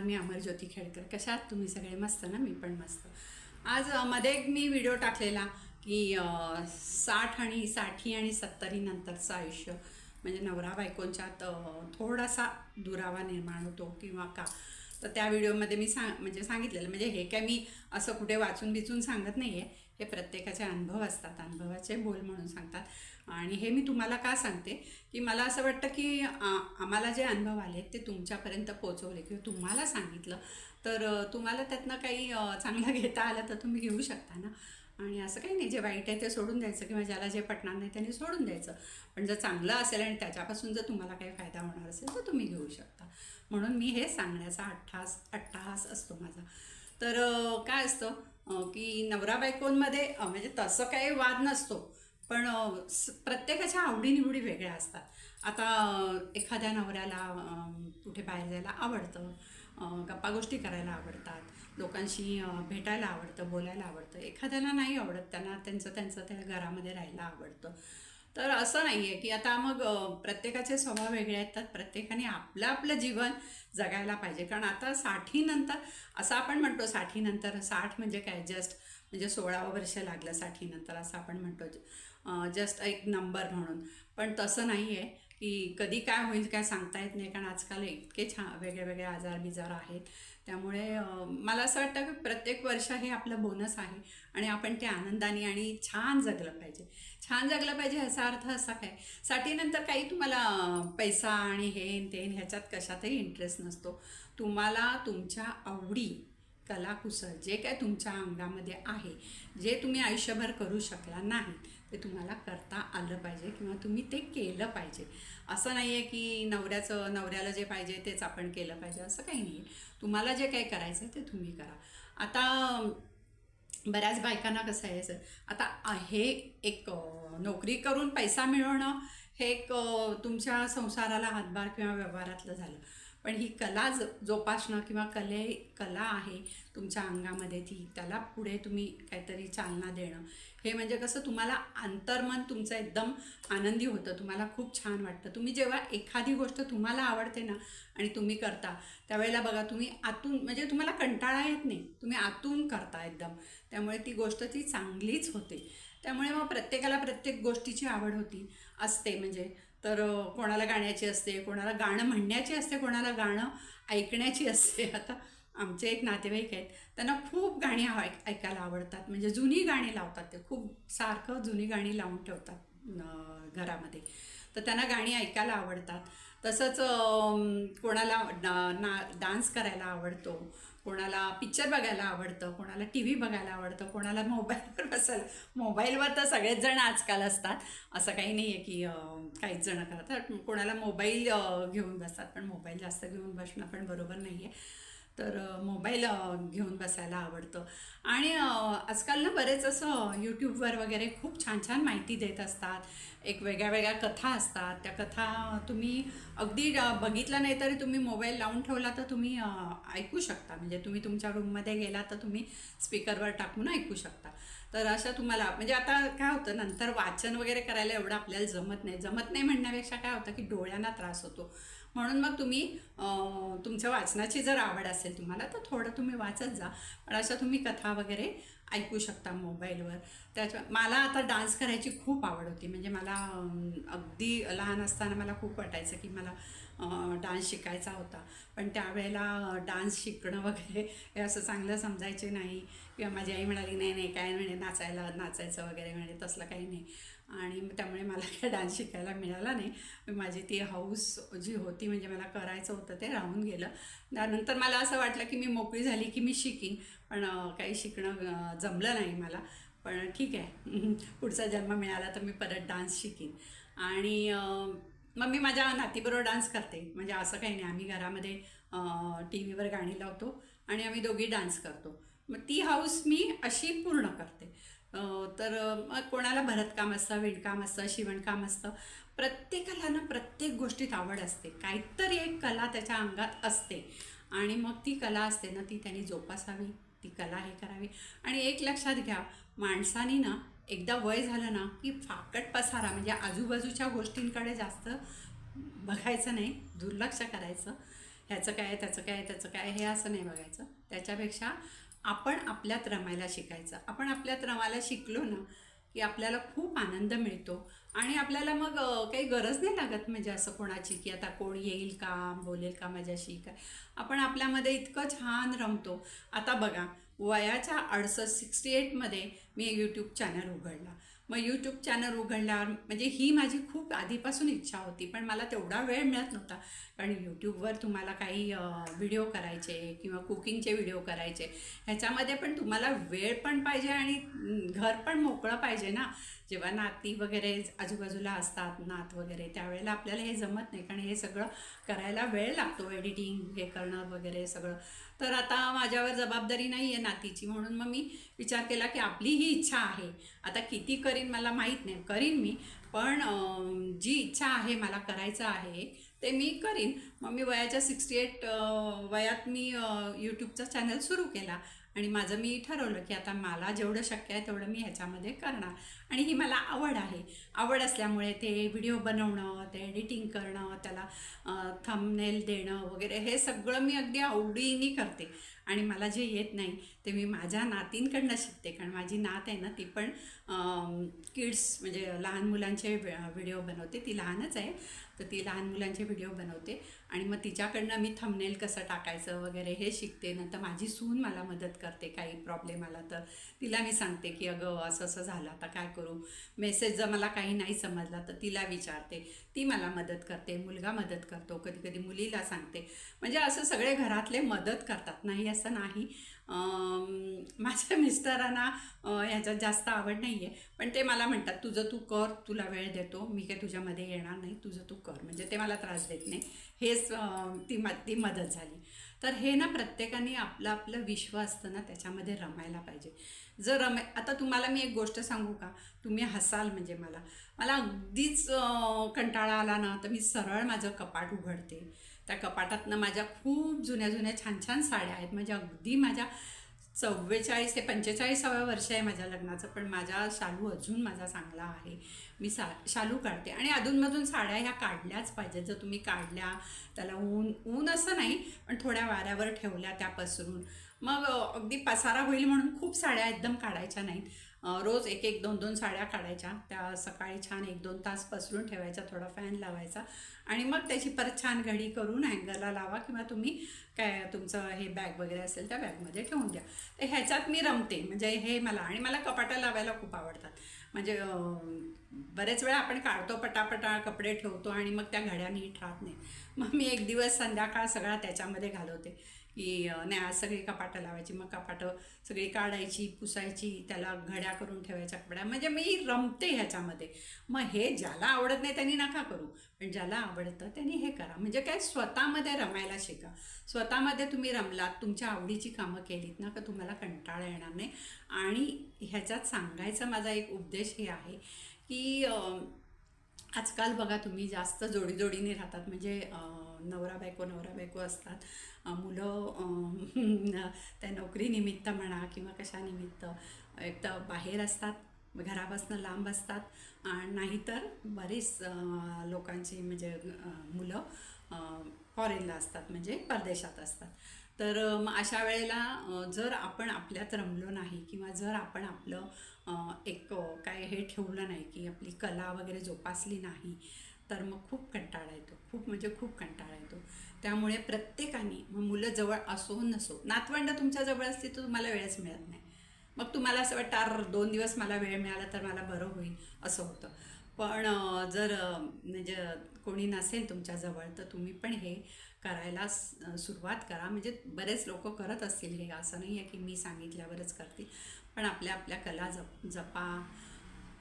नमस्कार मी अमरज्योती खेडकर. कशा आहात तुम्ही? सगळे मस्त ना? मी पण मस्त. आज मध्ये एक मी व्हिडिओ टाकलेला की साठ आणि साठी आणि सत्तरी नंतरचं आयुष्य. म्हणजे नवरा बायकोंच्यात थोडासा दुरावा निर्माण होतो किंवा का? तर त्या व्हिडिओमध्ये मी सांग म्हणजे सांगितलेलं. म्हणजे हे काय मी असं कुठे वाचून बिचून सांगत नाही आहे हे प्रत्येकाचे अनुभव असतात अनुभवाचे बोल म्हणून सांगतात. आणि हे मी तुम्हाला का सांगते? की मला असं वाटतं की आम्हाला जे अनुभव आले ते तुमच्यापर्यंत पोचवले किंवा तुम्हाला सांगितलं तर तुम्हाला त्यातनं काही चांगलं घेता आलं तर तुम्ही घेऊ शकता ना? आणि असं काही नाही जे वाईट आहे ते सोडून द्यायचं किंवा ज्याला जे पटणार नाही त्याने सोडून द्यायचं. पण जर चांगलं असेल आणि त्याच्यापासून जर तुम्हाला काही फायदा होणार असेल तर तुम्ही घेऊ शकता. म्हणून मी हे सांगण्याचा अठ्ठास अट्टहास असतो माझा. तर काय असतं? की नवरा बायकोंमध्ये म्हणजे तसं काही वाद नसतो. पण प्रत्येकाच्या आवडीनिवडी वेगळ्या असतात. आता एखाद्या नवऱ्याला कुठे बाहेर जायला आवडतं गप्पा गोष्टी करायला आवडतात लोकांशी भेटायला आवडतं बोलायला आवडतं एखाद्याला नाही आवडत त्यांना त्यांचं त्यांचं त्या घरामध्ये राहायला आवडतं. तर असं नाही आहे की आता मग प्रत्येकाचे स्वभाव वेगळे आहेत तर प्रत्येकाने आपलं आपलं जीवन जगायला पाहिजे. कारण आता साठीनंतर असं आपण म्हणतो साठीनंतर साठ म्हणजे काय? जस्ट म्हणजे सोळावं वर्ष लागलं साठीनंतर असं आपण म्हणतो. जस्ट एक नंबर म्हणून. पण तसं नाही आहे की कधी काय होईल काय सांगता येत नाही कारण आजकाल इतके छान वेगळे वेगळे आजार बिजार आहेत. त्यामुळे मला असं वाटतं की प्रत्येक वर्ष हे आपलं बोनस आहे आणि आपण ते आनंदाने आणि छान जगलं पाहिजे. छान जगलं पाहिजे ह्याचा अर्थ असा काय? साठीनंतर काही तुम्हाला पैसा आणि हे ते ह्याच्यात कशातही इंटरेस्ट नसतो. तुम्हाला तुमच्या आवडी कलाकुसर जे काय तुमच्या अंगामध्ये आहे जे तुम्ही आयुष्यभर करू शकला नाही ते तुम्हाला करता आलं पाहिजे किंवा तुम्ही ते केलं पाहिजे. असं नाही आहे की नवऱ्याचं नवऱ्याला जे पाहिजे तेच आपण केलं पाहिजे असं काही नाही आहे तुम्हाला जे काही करायचं आहे ते तुम्ही करा. आता बऱ्याच बायकांना कसं आहे सर आता हे एक नोकरी करून पैसा मिळवणं हे एक तुमच्या संसाराला हातभार किंवा व्यवहारातलं झालं. पण ही कला ज जोपासणं किंवा कले कला आहे तुमच्या अंगामध्ये ती त्याला पुढे तुम्ही काहीतरी चालना देणं. हे म्हणजे कसं तुम्हाला अंतर्मन तुमचं एकदम आनंदी होतं तुम्हाला खूप छान वाटतं. तुम्ही जेव्हा एखादी गोष्ट तुम्हाला आवडते ना आणि तुम्ही करता त्यावेळेला बघा तुम्ही आतून म्हणजे तुम्हाला कंटाळा येत नाही तुम्ही आतून करता एकदम. त्यामुळे ती गोष्ट ती चांगलीच होते. त्यामुळे मग प्रत्येकाला प्रत्येक गोष्टीची आवड होती असते म्हणजे तर कोणाला गाण्याची असते कोणाला गाणं म्हणण्याची असते कोणाला गाणं ऐकण्याची असते. आता आमचे एक नातेवाईक आहेत त्यांना खूप गाणी ऐक ऐकायला आवडतात. म्हणजे जुनी गाणी लावतात ते खूप सारखं जुनी गाणी लावून ठेवतात घरामध्ये. तर त्यांना गाणी ऐकायला आवडतात. तसंच कोणाला ना डान्स करायला आवडतो कोणाला पिक्चर बघायला आवडतं कोणाला टी व्ही बघायला आवडतं कोणाला मोबाईलवर बसायला मोबाईलवर तर सगळेच जण आजकाल असतात. असं काही नाही आहे की काहीच जण करतात. कोणाला मोबाईल घेऊन बसतात पण मोबाईल जास्त घेऊन बसणं पण बरोबर नाही आहे तर मोबाईल घेऊन बसायला आवडतं. आणि आजकाल ना बरेच असं यूट्यूबवर वगैरे खूप छान छान माहिती देत असतात. एक वेगळ्या वेगळ्या कथा असतात. त्या कथा तुम्ही अगदी बघितलं नाही तरी तुम्ही मोबाईल लावून ठेवला तर तुम्ही ऐकू शकता. म्हणजे तुम्ही तुमच्या रूममध्ये गेला तर तुम्ही स्पीकरवर टाकून ऐकू शकता. तर अशा तुम्हाला म्हणजे आता काय होतं नंतर वाचन वगैरे करायला एवढं आपल्याला जमत नाही. जमत नाही म्हणण्यापेक्षा काय होतं की डोळ्यांना त्रास होतो. म्हणून मग तुम्ही तुमच्या वाचनाची जर आवड असेल तुम्हाला तर थोडं तुम्ही वाचत जा. पण अशा तुम्ही कथा वगैरे ऐकू शकता मोबाईलवर. त्याच्या मला आता डान्स करायची खूप आवड होती. म्हणजे मला अगदी लहान असताना मला खूप वाटायचं की मला डान्स शिकायचा होता. पण त्यावेळेला डान्स शिकणं वगैरे हे असं चांगलं समजायचे नाही. किंवा माझी आई म्हणाली नाही नाही काय म्हणे नाचायला नाचायचं वगैरे म्हणे तसलं काही नाही. आणि मग त्यामुळे मला काय डान्स शिकायला मिळाला नाही. माझी ती हाऊस जी होती म्हणजे मला करायचं होतं ते राहून गेलं. त्यानंतर मला असं वाटलं की मी मोकळी झाली की मी शिकीन. पण काही शिकणं जमलं नाही मला. पण ठीक आहे. पुढचा जन्म मिळाला तर मी परत डान्स शिकीन. आणि मग मी माझ्या नातीबरोबर डान्स करते. म्हणजे असं काही नाही. आम्ही घरामध्ये टी व्हीवर गाणी लावतो आणि आम्ही दोघी डान्स करतो. मग ती हाऊस मी अशी पूर्ण करते. तर मग कोणाला भरतकाम असतं विणकाम असतं शिवणकाम असतं प्रत्येकाला ना प्रत्येक गोष्टीत आवड असते. काहीतरी एक कला त्याच्या अंगात असते. आणि मग ती कला असते ना ती त्यांनी जोपासावी ती कला हे करावी. आणि एक लक्षात घ्या माणसानी ना एकदा वय झालं ना की फाकट पसारा म्हणजे आजूबाजूच्या गोष्टींकडे जास्त बघायचं नाही दुर्लक्ष करायचं. ह्याचं काय त्याचं काय त्याचं काय हे असं नाही बघायचं. त्याच्यापेक्षा आपण आपल्यात रमायला शिकायचं. आपण आपल्यात रमायला शिकलो ना की आपल्याला खूप आनंद मिळतो. आणि आपल्याला मग काही गरज नाही लागत म्हणजे असं कोणाची की आता कोण येईल का बोलेल का माझ्याशी? काय? आपण आपल्यामध्ये इतकं छान रमतो. आता बघा वयाच्या अडसष्ट सिक्स्टी एटमध्ये मी यूट्यूब चॅनल उघडला. मग यूट्यूब चॅनल उघडल्यावर म्हणजे ही माझी खूप आधीपासून इच्छा होती पण मला तेवढा वेळ मिळत नव्हता. कारण यूट्यूबवर तुम्हाला काही व्हिडिओ करायचे किंवा कुकिंगचे व्हिडिओ करायचे ह्याच्यामध्ये पण तुम्हाला वेळ पण पाहिजे आणि घर पण मोकळं पाहिजे ना. जेव्हा नाती वगैरे आजूबाजूला असतात नात वगैरे त्यावेळेला आपल्याला हे जमत नाही. कारण हे सगळं करायला वेळ लागतो एडिटिंग हे करणं वगैरे सगळं. तर आता माझ्यावर जबाबदारी नाही आहे नातीची. म्हणून मग मी विचार केला की आपली ही इच्छा आहे. आता किती करीन मला माहीत नाही. करीन मी पण जी इच्छा आहे मला करायचं आहे ते मी करीन. मग मी वयाच्या सिक्स्टी एट वयात मी यूट्यूबचा चॅनल सुरू केला. आणि माझं मी ठरवलं की आता मला जेवढं शक्य आहे तेवढं मी ह्याच्यामध्ये करणार. आणि ही मला आवड आहे. आवड असल्यामुळे ते व्हिडिओ बनवणं ते एडिटिंग करणं त्याला थंबनेल देणं वगैरे हे सगळं मी अगदी आवडीने करते. आणि मला जे येत नाही ते मी माझ्या नातींकडनं शिकते. कारण माझी नात आहे ना ती पण किड्स म्हणजे लहान मुलांचे व्हिडिओ बनवते. ती लहानच आहे तर ती लहान मुलांचे व्हिडिओ बनवते. आणि मग तिच्याकडनं मी थंबनेल कसं टाकायचं वगैरे हे शिकते. नंतर माझी सून मला मदत करते काही प्रॉब्लेम आला तर. तिला मी सांगते की अगं असं असं झालं. आता काय करू. मेसेज जर मला काही नाही समजला तर तिला विचारते. ती मला मदत करते. मुलगा मदत करतो. कधी कधी मुलीला सांगते. म्हणजे असं सगळे घरातले मदत करतात. नाही असं नाही. माझ्या मिस्टरांना ह्याच्यात जास्त आवड नाही आहे पण ते मला म्हणतात तुझं तू कर तुला वेळ देतो मी काय तुझ्यामध्ये येणार नाही तुझं तू कर. म्हणजे ते मला त्रास देत नाही. हेच ती म ती मदत झाली. तर हे ना प्रत्येकाने आपलं आपलं विश्व असतं ना त्याच्यामध्ये रमायला पाहिजे. जर रमाय आता तुम्हाला मी एक गोष्ट सांगू का? तुम्ही हसाल म्हणजे मला. मला अगदीच कंटाळा आला ना तर मी सरळ माझं कपाट उघडते. त्या कपाटातनं माझ्या खूप जुन्या जुन्या छान छान साड्या आहेत. म्हणजे अगदी माझ्या चव्वेचाळीस ते पंचेचाळीसाव्या वर्ष आहे माझ्या लग्नाचं पण माझा शालू अजून माझा चांगला आहे. मी सा शालू काढते. आणि अधूनमधून साड्या ह्या काढल्याच पाहिजेत. जर तुम्ही काढल्या त्याला ऊन ऊन असं नाही पण थोड्या वाऱ्यावर ठेवल्या त्या पसरून मग अगदी पसारा होईल म्हणून खूप साड्या एकदम काढायच्या नाहीत. रोज एक एक दोन दोन साड्या काढायच्या. त्या सकाळी छान एक दोन तास पसरून ठेवायच्या थोडा फॅन लावायचा. आणि मग त्याची परत छान घडी करून हँगरला लावा किंवा तुम्ही काय तुमचं हे बॅग वगैरे असेल त्या बॅगमध्ये ठेवून द्या. तर ह्याच्यात मी रमते. म्हणजे हे मला आणि मला कपाटा लावायला खूप आवडतात. म्हणजे बरेच वेळा आपण काढतो पटापटा कपडे ठेवतो आणि मग त्या घड्या नीट राहत नाही मग मी एक दिवस संध्याकाळ सगळा त्याच्यामध्ये घालवते. की नाही सगळी कपाटं लावायची मग कपाटं सगळी काढायची पुसायची त्याला घड्या करून ठेवायच्या कपड्या. म्हणजे मी रमते ह्याच्यामध्ये. मग हे ज्याला आवडत नाही त्यांनी नका करू. पण ज्याला आवडतं त्यांनी हे करा. म्हणजे काय स्वतःमध्ये रमायला शिका. स्वतःमध्ये तुम्ही रमलात तुमच्या आवडीची कामं केलीत ना का तुम्हाला कंटाळा येणार नाही. आणि ह्याच्यात सांगायचा माझा एक उद्देश हे आहे की आजकाल बघा तुम्ही जास्त जोडीजोडीने राहतात म्हणजे नवरा बायको नवरा बायको असतात मुलं त्या नोकरीनिमित्त म्हणा किंवा कशानिमित्त एक तर बाहेर असतात घरापासून लांब असतात आणि नाहीतर बरीच लोकांची म्हणजे मुलं फॉरेनला असतात म्हणजे परदेशात असतात. तर मग अशा वेळेला जर आपण आपल्यात रमलो नाही किंवा जर आपण आपलं एक काय हे ठेवलं नाही की आपली कला वगैरे जोपासली नाही तर मग खूप कंटाळा येतो. खूप म्हणजे खूप कंटाळा येतो. त्यामुळे प्रत्येकाने मग मुलं जवळ असो नसो नातवंड तुमच्या जवळ असते तर तुम्हाला वेळच मिळत नाही. मग तुम्हाला असं वाटतं "अर, दोन दिवस मला वेळ मिळाला तर मला बरं होईल असं होतं. पण जर म्हणजे कोणी नसेल तुमच्याजवळ तर तुम्ही पण हे करायला सुरुवात करा. म्हणजे बरेच लोक करत असतील हे. असं नाही आहे की मी सांगितल्यावरच करतील. पण आपल्या आपल्या कला जप जपा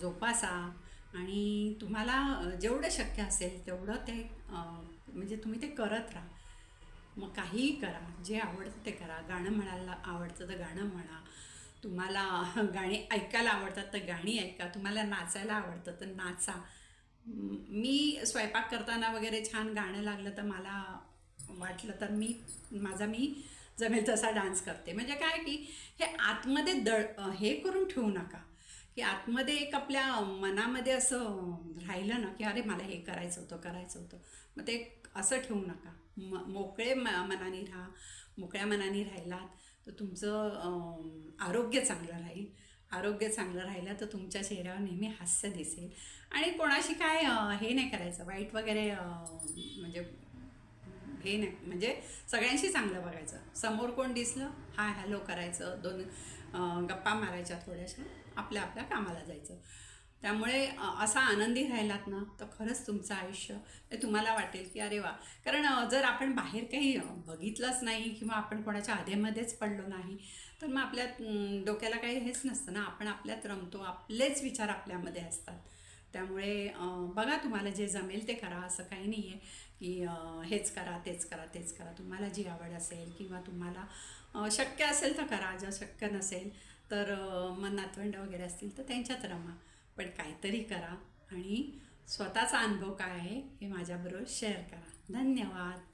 जोपासा आणि तुम्हाला जेवढं शक्य असेल तेवढं ते म्हणजे तुम्ही ते करत राहा. मग काहीही करा. जे आवडतं ते करा. गाणं म्हणायला आवडतं तर गाणं म्हणा. तुम्हाला गाणी ऐकायला आवडतात तर गाणी ऐका. तुम्हाला नाचायला आवडतं तर नाचा. मी स्वयंपाक करताना वगैरे छान गाणं लागलं तर मला वाटलं तर मी माझा मी जमेल तसा डान्स करते. म्हणजे काय की हे आतमध्ये दळ हे करून ठेवू नका. की आतमध्ये एक आपल्या मनामध्ये असं राहिलं ना की अरे मला हे करायचं होतं करायचं होतं. मग ते असं ठेवू नका. म मोकळे म मनाने राहा. मोकळ्या मनाने राहिलात तर तुमचं आरोग्य चांगलं राहील. आरोग्य चांगलं राहिलं तर तुमच्या चेहऱ्यावर नेहमी हास्य दिसेल. आणि कोणाशी काय हे नाही करायचं. वाईट वगैरे म्हणजे हे नाही. म्हणजे सगळ्यांशी चांगलं बघायचं. समोर कोण दिसलं हाय हॅलो करायचं. दोन गप्पा मारायच्या थोड्याशा. आपल्या आपल्या कामाला जायचं. त्यामुळे असा आनंदी राहिलात ना तर खरंच तुमचं आयुष्य तुम्हाला वाटेल की अरे वा. कारण जर आपण बाहेर काही बघितलंच नाही किंवा आपण कोणाच्या आधेमध्येच पडलो नाही तर मग आपल्या डोक्याला काही हेच नसतं ना. आपण आपल्यात रमतो आपलेच विचार आपल्यामध्ये असतात. त्यामुळे बघा तुम्हाला जे जमेल ते करा. असं काही नाही आहे की हेच करा तेच करा तेच करा. तुम्हाला जी आवड असेल किंवा तुम्हाला शक्य असेल तर करा. जर शक्य नसेल तर मग नातवंड वगैरे असतील तर त्यांच्यात रमा. पण काहीतरी करा आणि स्वतःचा अनुभव काय आहे हे माझ्याबरोबर शेअर करा. धन्यवाद.